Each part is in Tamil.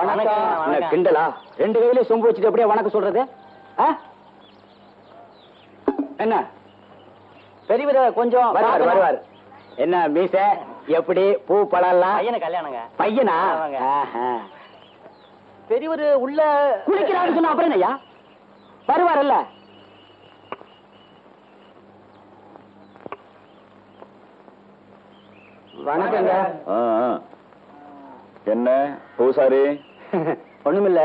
என்ன கிண்டலா? ரெண்டு கையில சொம்பு வச்சுட்டு அப்படியே வணக்கம் சொல்றது? என்ன? பெரியவர கொஞ்சம் வருவார் வருவார். என்ன மீச? எப்படி? பூ பழம்லாம்? பையனை கல்யாணங்க. பையனா. பெரியவர் உள்ள குளிக்கிறான்னு சொன்னா அப்புறம் என்னய்யா? வருவார்ல வணக்கங்க. ஆ, ஆ. என்ன பூசாரி? ஒண்ணுமில்ல.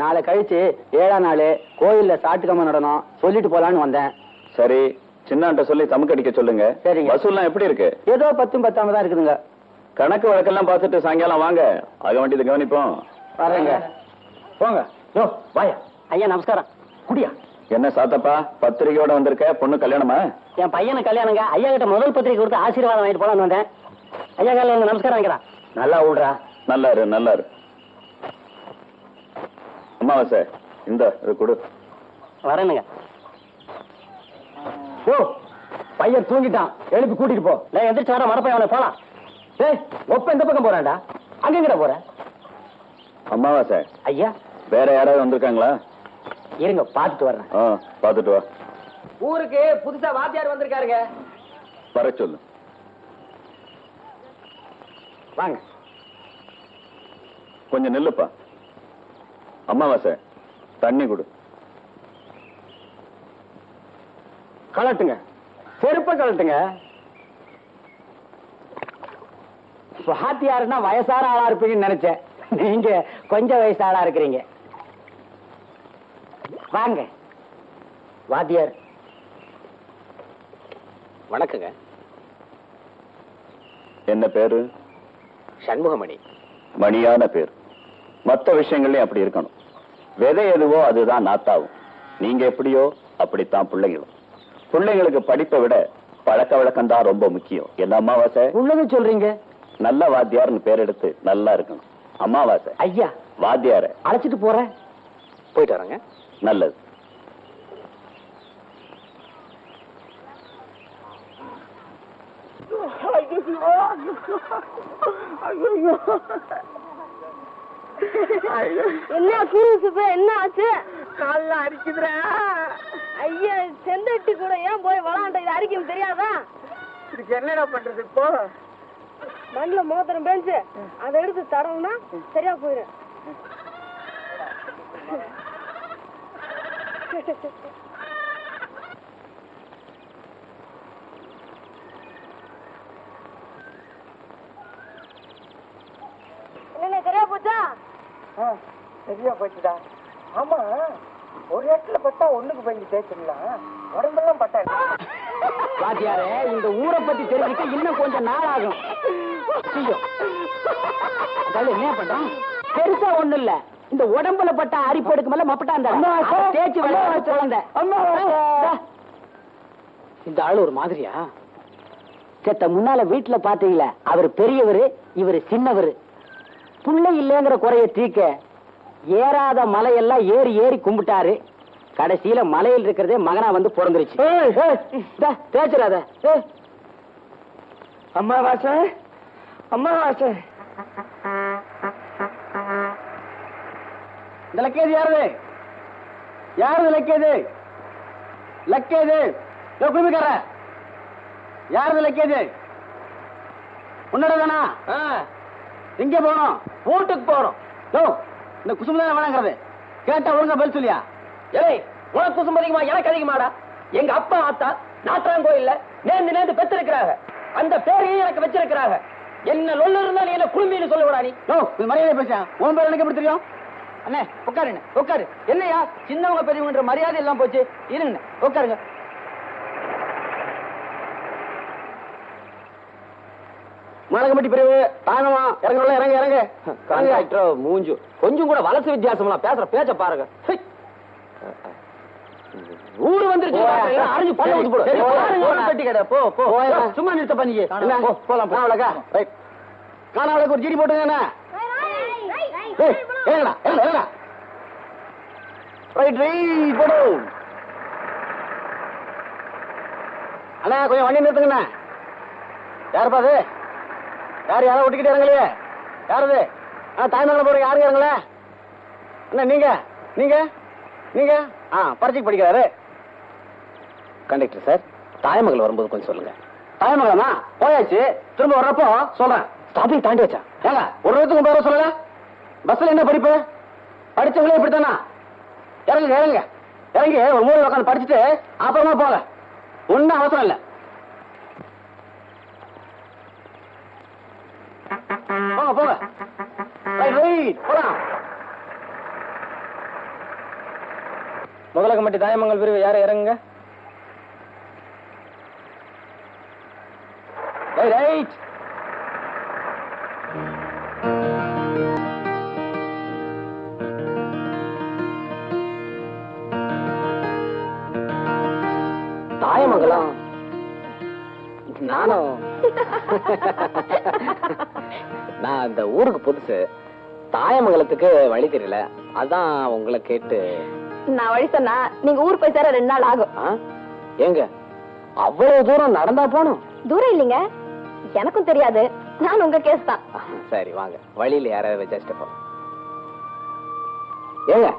நாளை கழிச்சு ஏழாம் நாள் கோயில்ல சாட்டுக்கம்ம நடனம் சொல்லிட்டு போலான்னு வந்தேன். சரி சின்னான்ட்ட சொல்லி தமக்கடிக்க சொல்லுங்க. சரிங்க. வசூல்லாம் எப்படி இருக்கு? ஏதோ பத்தும் பத்தாம தான் இருக்குதுங்க. கணக்கு வழக்கெல்லாம் பார்த்துட்டு சாயங்காலம் வாங்க. ஆக வேண்டியது கவனிப்போம். வரேங்க. போங்க. யோ வாயா. ஐயா நமஸ்காரம். குடியா. என்ன சாத்தப்பா பத்திரிகையோட வந்திருக்க? பொண்ணு கல்யாணமா? என் பையனை கல்யாணங்க. ஐயா கிட்ட முதல் பத்திரிக்கை கொடுத்து ஆசீர்வாதம் வாங்கிட்டு போலான்னு வந்தேன். ஐயா காலையில் நமஸ்காரம் வைக்கிறான் நல்லா விடுறா நல்லா இரு அம்மாவாசை இந்த இது கொடு. வரேனுங்க. ஓ பையன் தூங்கிட்டான். எழுப்பி கூட்டிட்டு போ. நான் எந்திரிச்சு வர மரப்பையன் அவனை போலாம். ஏய் ஒப்ப இந்த பக்கம் போறான்டா? அங்க எங்கடா போற? அம்மாவாசை ஐயா. வேற யாராவது வந்திருக்காங்களா? இருங்க பாத்துட்டு வர்றேன். ஆ பார்த்துட்டு வா. ஊருக்கு புதுசா வாத்தியார் வந்திருக்காருங்க. வர சொல்லு. வாங்க. கொஞ்சம் நில்லுப்பா. அம்மாவாசை தண்ணி கொடு. கலட்டுங்க. செருப்ப கலட்டுங்க. வாத்தியாருன்னா வயசான ஆளா இருப்பீங்கன்னு நினைச்சேன். நீங்க கொஞ்சம் வயசு ஆளா இருக்கிறீங்க. வாங்க. வாத்தியார். வணக்கங்க. என்ன பேரு? சண்முகமணி. மணியான பேர். மத்த விஷயங்கள்லயும் அப்படி இருக்கணும். விதை எதுவோ அதுதான் நாத்தாவும். நீங்க எப்படியோ அப்படித்தான் பிள்ளைங்களும் பிள்ளைங்களுக்கு படிப்பை விட பழக்க வழக்கம் தான் ரொம்ப முக்கியம். என்ன அமாவாசை? உள்ளது சொல்றீங்க? நல்ல வாத்தியார்னு பேர் எடுத்து நல்லா இருக்கணும். அமாவாசை. ஐயா. வாத்தியார. அழைச்சிட்டு போறேன். போயிட்டு வரேங்க. நல்லது. என்ன குருசுப்ப என்ன ஆச்சு? கால்ல அரிக்குதுடா ஐயா செந்தட்டி கூட ஏன் போய் விளாண்ட? இது அரிக்கும் தெரியாதா? இதுக்கு என்னடா பண்றது? இப்போ மண்ணுல மோதிரம் பேஞ்சு அதை எடுத்து தடவுனா சரியா போயிடும் என்ன சரியா போச்சா ஆ, சரியா போச்சுடா. ஆமா ஒரு இடத்துல பட்டா ஒண்ணுக்கு பயந்து தேய்ச்சிடலாம் உடம்பெல்லாம் பட்டா என்ன? வாத்தியாரே இந்த ஊரை பத்தி தெரிஞ்சுக்க இன்னும் கொஞ்சம் நாள் ஆகும். என்ன பண்றான் பெருசா ஒண்ணு இல்ல. இந்த உடம்புல பட்ட அரிப்பு எடுக்குமல்ல மப்பட்டாந்த தேய்ச்சி விளையாட குழந்தை. இந்தா. இந்த ஆளு ஒரு மாதிரியா? செத்த முன்னால வீட்டுல பாத்தீங்களா அவர் பெரியவரு இவரு சின்னவரு. புள்ள இல்லைங்கிற குறைய தீக்க ஏறாத மலையெல்லாம் ஏறி ஏறி கும்பிட்டாரு. கடைசியில மலையில் இருக்கிறதே மகனா வந்து பிறந்துருச்சு. தேய்ச்சிடாத. ஏய். அம்மாவாசை அம்மாவாசை. இந்த லக்கேது யாருது? யாருது லக்கேது லக்கேது குடும்பிக்கார யாருது லக்கேது உன்னோட தானா எங்க போகணும்? வீட்டுக்கு போறோம். யோ இந்த குசும்பு தானே வேணாங்கிறது? கேட்டா ஒழுங்கா பதில் சொல்லியா? ஏய் உனக்கு குசும்பு அதிகமா எனக்கு அதிகமாடா? எங்க அப்பா ஆத்தா நாட்டாங்கோயில்ல நேர்ந்து நேர்ந்து பெற்றிருக்கிறாங்க. அந்த பேரையும் எனக்கு வச்சிருக்கிறாங்க. என்ன லொல்லு இருந்தா நீ என்ன குழுமின்னு சொல்லுவடா நீ? நோ மரியாதை பேச உன் பேர் எனக்கு எப்படி தெரியும்? அண்ணே உட்காருண்ணே உட்காரு. என்னையா? சின்னவங்க பெரியவங்கன்ற மரியாதை எல்லாம் போச்சு. இருங்க உட்காருங்க. மலகம்பட்டி பிரிவு தாங்கம்மா இறங்கலாம் இறங்க இறங்க. கான்ட்ராக்டர் மூஞ்சு. கொஞ்சம் கூட வலசு வித்தியாசம்லாம் பேசுற பேச்ச பாருங்க. ஹை. ஊரு வந்துருச்சு. அறிஞ்சு பல்ல ஊத்து போடு. பெட்டி கடை, போ, போ. சும்மா நிறுத்த பண்ணிக்க என்ன? போ, போலாம் காணவளக்கா ரைட். காணவளுக்கு ஒரு ஜிடி போட்டுங்க என்ன? ரைட் ரைட் போடு. அண்ணா கொஞ்சம் வண்டி நிறுத்துங்கண்ணா யாருப்பா அது? யார் யாரோ ஒட்டிக்கிட்டு இறங்கலையே? யார் ஆ தாய்மங்கலம் போகிறேன் யாரும் இறங்கல? என்ன நீங்க? நீங்க? நீங்க? ஆ பரீட்சைக்கு படிக்கிறாரு. கண்டக்டர் சார் தாயமங்கல் வரும்போது கொஞ்சம் சொல்லுங்க. தாயமங்கலமா போயாச்சு. திரும்ப வர்றப்போ சொல்றேன். ஸ்டாப்பிங் தாண்டி வச்சா ஏங்க ஒரு இடத்துக்கு ஒன்பது ரூபா சொல்லல? பஸ்ல என்ன படிப்பு? படிச்சவங்களே இப்படித்தானா? இறங்குங்க இறங்குங்க. இறங்கி ஒரு மூணு உட்காந்து படிச்சுட்டு அப்புறமா போங்க. ஒன்றும் அவசரம் இல்லை. போங்க போலாம் முதல கமிட்டி தாயமங்கல் பிரிவு யாரை இறங்குங்க? ரைட். தாயமங்கலம். நானும் நான் இந்த ஊருக்கு புதுசு. தாயமங்கலத்துக்கு வழி தெரியல. அதான் உங்களை கேட்டு. நான் வழி சொன்னா நீங்க ஊர் போய் சேர ரெண்டு நாள் ஆகும். ஆ? ஏங்க அவ்வளவு தூரம் நடந்தா போகணும்? தூரம் இல்லைங்க. எனக்கும் தெரியாது. நான் உங்க கேஸ் தான். சரி வாங்க. வழியில யாராவது வச்சுட்டு போலாம். ஏங்க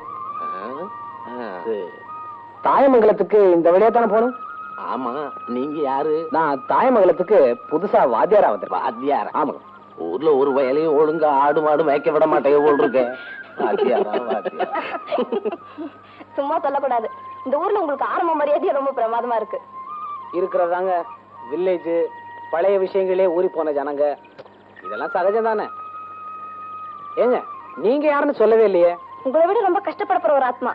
தாயமங்கலத்துக்கு இந்த வழியா தானே போகணும்? ஆமா நீங்க யாரு? நான் தாயமங்கலத்துக்கு புதுசா வாத்தியாரா வந்திருக்கேன் வாத்தியாரா? ஆமாங்க ஊர்ல ஒரு வயலையும் ஒழுங்கா ஆடு மாடு மேய்க்க விட மாட்டேங்க போல் இருக்கேன் சும்மா சொல்லக்கூடாது. இந்த ஊர்ல உங்களுக்கு ஆரம்ப மரியாதையே ரொம்ப பிரமாதமா இருக்கு. இருக்கிறதாங்க. வில்லேஜ் பழைய விஷயங்களே ஊறி போன ஜனங்க. இதெல்லாம் சகஜம் தானே? ஏங்க நீங்க யாருன்னு சொல்லவே இல்லையே? உங்களை விட ரொம்ப கஷ்டப்பட ஒரு ஆத்மா.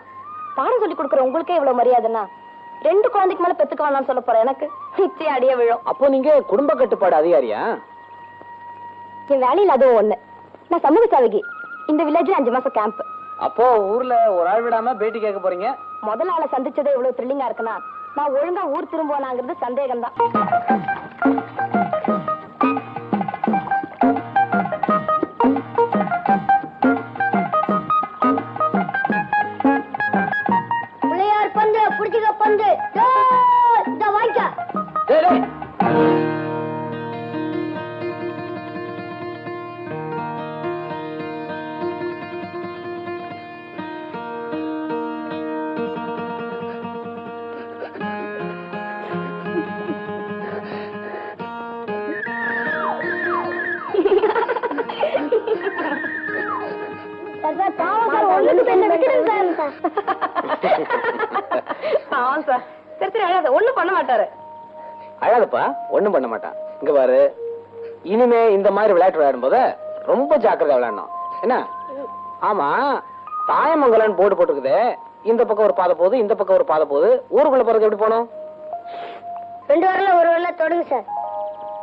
பாடம் சொல்லி கொடுக்குற உங்களுக்கே இவ்வளவு மரியாதைன்னா? ரெண்டு குழந்தைக்கு மேல பெத்துக்க வேணாம்னு சொல்ல போறேன். எனக்கு நிச்சயம் அடிய விழும். அப்போ நீங்க குடும்ப கட்டுப்பாடு அதிகாரியா? என் வேலையில அதுவும் ஒண்ணு. நான் சமூக சேவகி. இந்த வில்லேஜ்ல அஞ்சு மாசம் கேம்ப் அப்போ ஊர்ல ஒரு ஆள் விடாம பேட்டி கேட்க போறீங்க? முதல் ஆளை சந்திச்சதே இவ்வளவு த்ரில்லிங்கா இருக்குன்னா நான் ஒழுங்கா ஊர் திரும்புவானாங்கிறது சந்தேகம் தான் ஆமாம் சார். சரி சரி அழாத. ஒண்ணும் பண்ண மாட்டாரு. அழாதப்பா. ஒண்ணும் பண்ண மாட்டான். இங்க பாரு. இனிமே இந்த மாதிரி விளையாட்டு விளையாடும் போது ரொம்ப ஜாக்கிரதை விளையாடணும். என்ன? ஆமா. தாயமங்கலன் போர்டு போட்டுக்குதே இந்த பக்கம் ஒரு பாதை போகுது இந்த பக்கம் ஒரு பாதை போகுது. ஊருக்குள்ள போறது எப்படி போகணும்? ரெண்டு வரல ஒரு வரல தொடுங்க சார்.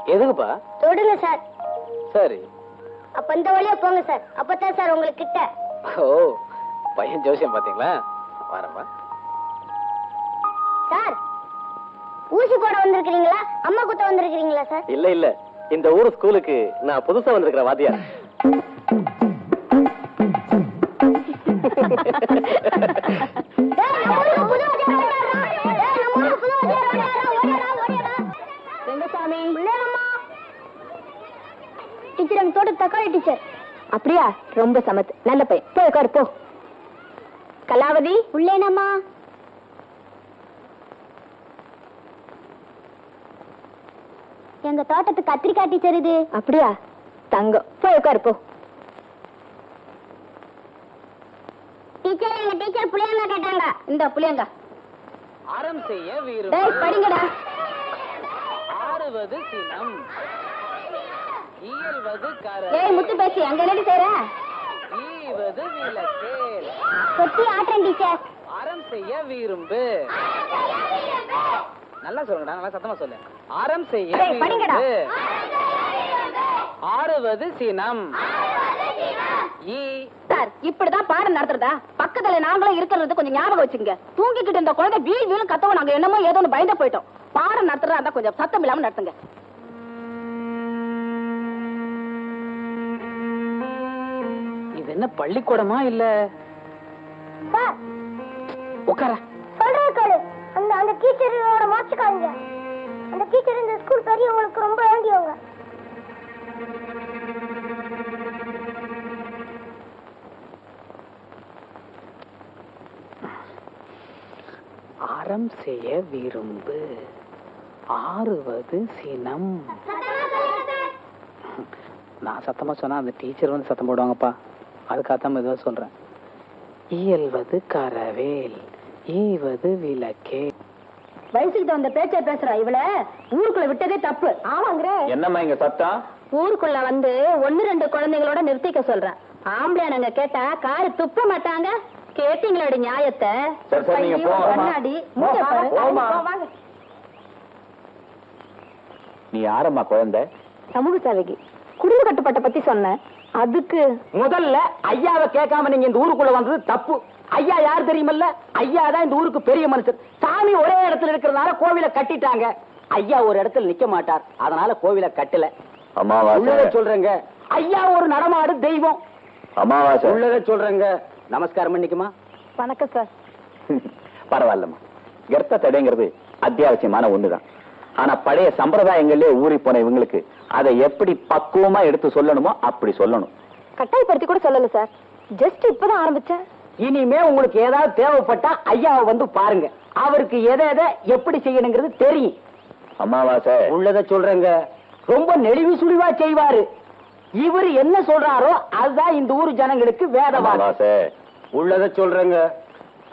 எதுக்குப்பா? தொடுங்க சார். சரி. அப்ப இந்த வழியா போங்க சார். அப்பதான் சார் உங்களுக்கு கிட்ட. ஓ. பையன் ஜோசியம் பாத்தீங்களா வரப்பா. சார் ஊசி போட வந்திருக்கிறீங்களா? அம்மா குத்த வந்திருக்கிறீங்களா சார்? இல்ல இல்ல. இந்த ஊர் ஸ்கூலுக்கு நான் புதுசா வந்திருக்கிற வாத்தியார். டீச்சர் எங்க தோட்ட தக்காளி டீச்சர். அப்படியா? ரொம்ப சமத்து. நல்ல பையன். போய் உட்காரு போ. கலாவதி உள்ளேனம்மா எங்க தோட்டத்துக்கு கத்திரிக்காய் டீச்சர் இது. அப்படியா? தங்கம். போய் உட்காரு போ. டீச்சர் எங்க டீச்சர் புளியங்க கேட்டாங்க. இந்த புளியங்க. அறம் செய்ய வீரம். டேய் படிங்கடா. ஆறுவது சினம். இயல்வது ஏய் முத்து பேசி அங்க என்னடி செய்ற? ஈவது விளக்கேல் கொத்தி ஆட்றேன் டீச்சர் அறம் செய்ய விரும்பு. நல்லா சொல்லுங்கடா நல்லா சத்தமா சொல்லு. அறம் செய்ய. விரும்பு. ஆறுவது சினம். ஈ. சார் இப்படிதான் பாடம் நடத்துறதா? பக்கத்துல நாங்களும் இருக்கிறது கொஞ்சம் ஞாபகம் வச்சுங்க தூங்கிக்கிட்டு இருந்த குழந்தை வீல் வீலும் கத்தவும் நாங்க என்னமோ ஏதோ ஒண்ணு பயந்து போயிட்டோம். பாடம் நடத்துறதா இருந்தா கொஞ்சம் சத்தம் இல்லாம நடத்துங்க. இது என்ன பள்ளிக்கூடமா இல்ல? உட்கார. அந்த அந்த டீச்சரோட மாச்சுக்காதீங்க அந்த டீச்சர் இந்த ஸ்கூல் பெரியவங்களுக்கு ரொம்ப வேண்டியவங்க. அறம் செய்ய விரும்பு ஆறுவது சினம். நான் சத்தமா சொன்னா அந்த டீச்சர் வந்து சத்தம் போடுவாங்கப்பா. அதுக்காகத்தான் மெதுவா சொல்றேன். இயல்வது கரவேல் ஈவது விளக்கே. வயசுக்கு தகுந்த பேச்சை பேசுறா இவள? ஊருக்குள்ள விட்டதே தப்பு. ஆமாங்கிற. என்னம்மா இங்க சத்தம்? ஊருக்குள்ள வந்து ஒண்ணு ரெண்டு குழந்தைங்களோட நிறுத்திக்க சொல்றேன். ஆம்பளை நாங்க கேட்டா காரு துப்ப மாட்டாங்க? கேட்டீங்களோட நியாயத்தை. கண்ணாடி. நீ யாரம்மா குழந்தை? சமூக சேவைக்கு குடும்ப கட்டுப்பாட்டை பத்தி சொன்னேன். அதுக்கு முதல்ல ஐயாவை கேட்காம நீங்க இந்த ஊருக்குள்ள வந்தது தப்பு. ஐயா யார் தெரியுமல்ல? ஐயா தான் இந்த ஊருக்கு பெரிய மனுஷன். சாமி ஒரே இடத்துல இருக்கிறதுனால கோவிலை கட்டிட்டாங்க. ஐயா ஒரு இடத்துல நிக்க மாட்டார். அதனால கோவிலை கட்டல. உள்ளத சொல்றேங்க. ஐயா ஒரு நடமாடு தெய்வம். அமாவாசை. உள்ளத சொல்றேங்க. நமஸ்காரம் பண்ணிக்குமா? வணக்கம் சார். பரவாயில்லம்மா. கர்த்த தடைங்கிறது அத்தியாவசியமான ஒண்ணுதான். ஆனா பழைய சம்பிரதாயங்கள்லயே ஊறி போன இவங்களுக்கு. அதை எப்படி பக்குவமா எடுத்து சொல்லணுமோ அப்படி சொல்லணும். கட்டாயப்படுத்தி கூட சொல்லல சார். ஜஸ்ட் இப்பதான் ஆரம்பிச்சேன். இனிமே உங்களுக்கு ஏதாவது தேவைப்பட்டா ஐயாவை வந்து பாருங்க. அவருக்கு எதை எதை எப்படி செய்யணுங்கிறது தெரியும். அமாவாசை உள்ளத சொல்றேங்க. ரொம்ப நெளிவு சுழிவா செய்வாரு. இவர் என்ன சொல்றாரோ அதுதான் இந்த ஊர் ஜனங்களுக்கு வேதவாக்கு அமாவாசை உள்ளத சொல்றேங்க.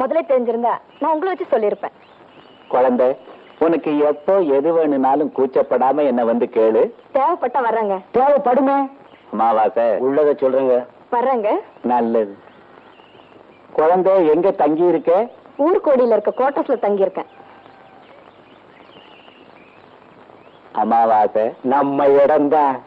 முதல்ல தெரிஞ்சிருந்தா நான் உங்களை வச்சு சொல்லியிருப்பேன். குழந்தை உனக்கு எப்போ எது வேணும்னாலும் கூச்சப்படாம என்ன வந்து கேளு. தேவைப்பட்டா வர்றேங்க. தேவைப்படுமே. அமாவாசை. உள்ளத சொல்றேங்க. வர்றேங்க. நல்லது. குழந்தை எங்க தங்கி இருக்க ஊர்கோடியில இருக்க குவார்டர்ஸ்ல தங்கி இருக்கேன் அமாவாசை நம்ம இடம்தான்.